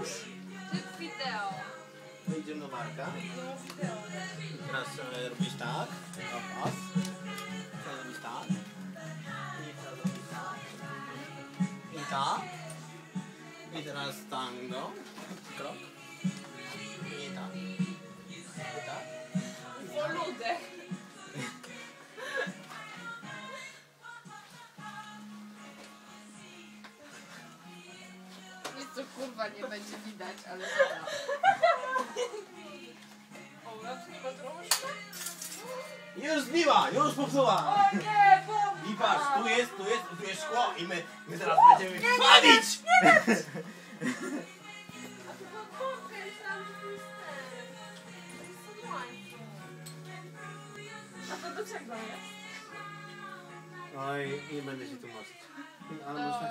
Typ wideo. Wejdziemy do Marka. I teraz e, robisz tak. Na pas. Teraz robisz tak. I teraz robisz tak. I tak. I teraz tango. Krok. Co kurwa nie będzie widać, ale dobra. O, na tu nie ma? Już zbiła, już popsuła. O nie, bomba! I patrz, tu jest, tu jest, tu jest szkło i my, my zaraz będziemy palić! A to do czego jest? Oj, nie będę się tłumaczyć. Ale można